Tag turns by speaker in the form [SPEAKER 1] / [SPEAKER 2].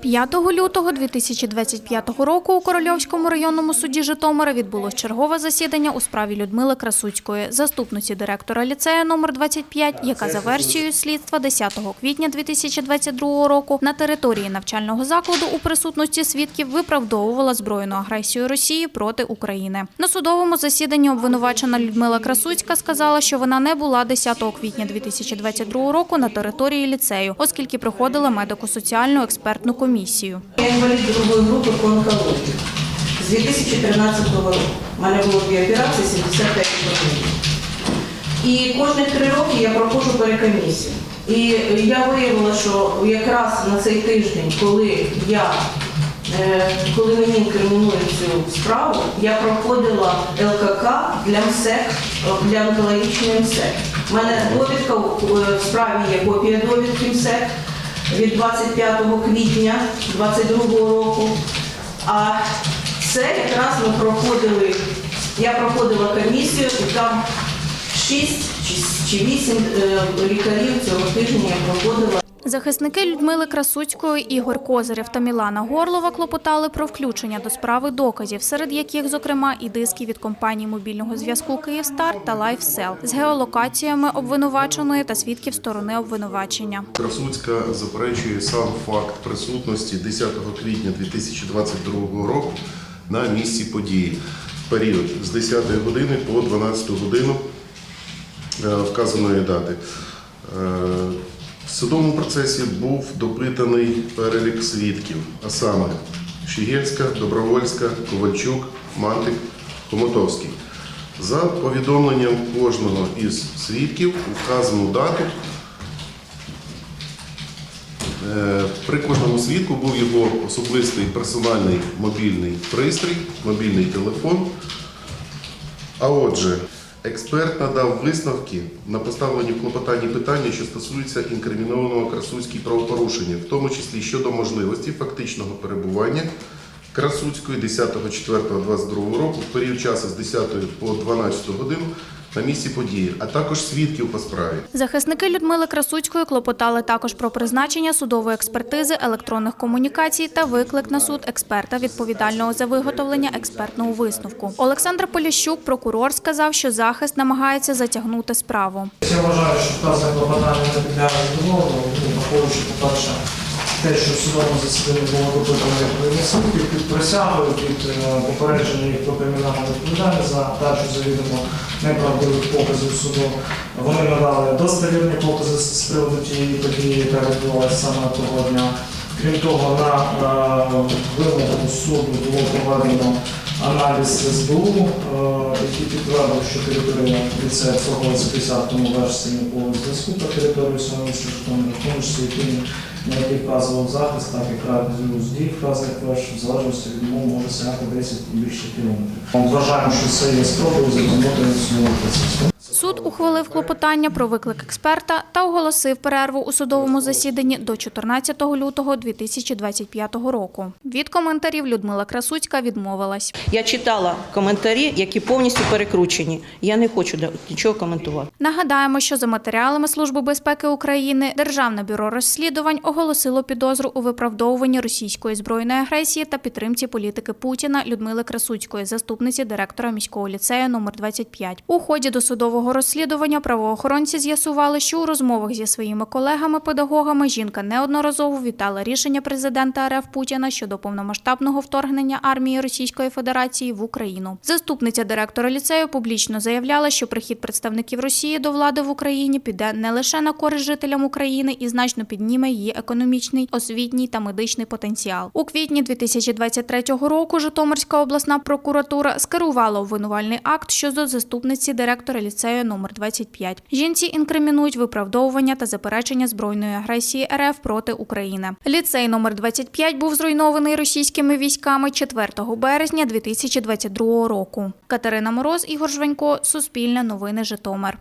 [SPEAKER 1] 5 лютого 2025 року у Корольовському районному суді Житомира відбулось чергове засідання у справі Людмили Красуцької, заступниці директора ліцею номер 25, яка за версією слідства 10 квітня 2022 року на території навчального закладу у присутності свідків виправдовувала збройну агресію Росії проти України. На судовому засіданні обвинувачена Людмила Красуцька сказала, що вона не була 10 квітня 2022 року на території ліцею, оскільки проходила медико-соціальну експертну комісію.
[SPEAKER 2] Я інвалід другої групи по онкології з 2013 року. У мене було дві операції 75 років. І кожні три роки я проходжу перекомісію. І я виявила, що якраз на цей тиждень, коли я е, коли мені інкримінують цю справу, я проходила ЛКК для МСЕК, для онкологічної МСЕК. У мене довідка е, в справі є копія довідки МСЕК від 25 квітня 2022 року. А це якраз ми проходили, я проходила комісію, і там 6 чи 8 лікарів цього тижня я проходила.
[SPEAKER 1] Захисники Людмили Красуцької, Ігор Козирєв та Мілана Горлова клопотали про включення до справи доказів, серед яких, зокрема, і диски від компаній мобільного зв'язку Київстар та Лайфсел з геолокаціями обвинуваченої та свідків сторони обвинувачення.
[SPEAKER 3] Красуцька заперечує сам факт присутності 10 квітня 2022 року на місці події в період з 10 години по 12 годину е, вказаної дати. В судовому процесі був допитаний перелік свідків, а саме Щігельська, Добровольська, Ковальчук, Мантик, Хомотовський. За повідомленням кожного із свідків вказану дату Е, При кожному свідку був його особистий персональний мобільний пристрій, мобільний телефон. А отже, експерт надав висновки на поставлені в клопотанні питання, що стосуються інкримінованого Красуцькій правопорушення, в тому числі щодо можливості фактичного перебування Красуцької 10.04.22 року в період часу з 10 по 12 годину на місці події, а також свідків по справі.
[SPEAKER 1] Захисники Людмили Красуцької клопотали також про призначення судової експертизи електронних комунікацій та виклик на суд експерта, відповідального за виготовлення експертного висновку. Олександр Поліщук, прокурор, сказав, що захист намагається затягнути справу.
[SPEAKER 4] Я вважаю, що вказане клопотання не підлягає задоволенню, ну, враховуючи, по-перше, те, що в судовому засіданні було допитано відповідні свідки під присягою, під е, попередження їх про кримінальну відповідальність за дачу завідомо неправдивих показів суду. Вони надали достовірні покази з приводу тієї події, яка відбувалася саме того дня. Крім того, на вимогу суду було проведено аналіз СБУ, е, який підтвердив, що територія ліцею обслуговується 50-му версії по зв'язку по територію самого Житомира, в тому числі ті, на які вказував захист, так і радіус дій вказаних верш, в залежності від умов може сягати 10 і більше кілометрів. Вважаємо, що це є спробою затягнути судовий процес.
[SPEAKER 1] Ухвалив клопотання про виклик експерта та оголосив перерву у судовому засіданні до 14 лютого 2025 року. Від коментарів Людмила Красуцька відмовилась.
[SPEAKER 2] Я читала коментарі, які повністю перекручені. Я не хочу нічого коментувати.
[SPEAKER 1] Нагадаємо, що за матеріалами Служби безпеки України Державне бюро розслідувань оголосило підозру у виправдовуванні російської збройної агресії та підтримці політики Путіна Людмили Красуцької, заступниці директора міського ліцею номер 25. У ході досудового розслідування правоохоронці з'ясували, що у розмовах зі своїми колегами-педагогами жінка неодноразово вітала рішення президента РФ Путіна щодо повномасштабного вторгнення армії Російської Федерації в Україну. Заступниця директора ліцею публічно заявляла, що прихід представників Росії до влади в Україні піде не лише на користь жителям України і значно підніме її економічний, освітній та медичний потенціал. У квітні 2023 року Житомирська обласна прокуратура скерувала обвинувальний акт щодо заступниці директора ліцею номер 25. Жінці інкримінують виправдовування та заперечення збройної агресії РФ проти України. Ліцей номер 25 був зруйнований російськими військами 4 березня 2022 року. Катерина Мороз, Ігор Жванько, Суспільне новини Житомир.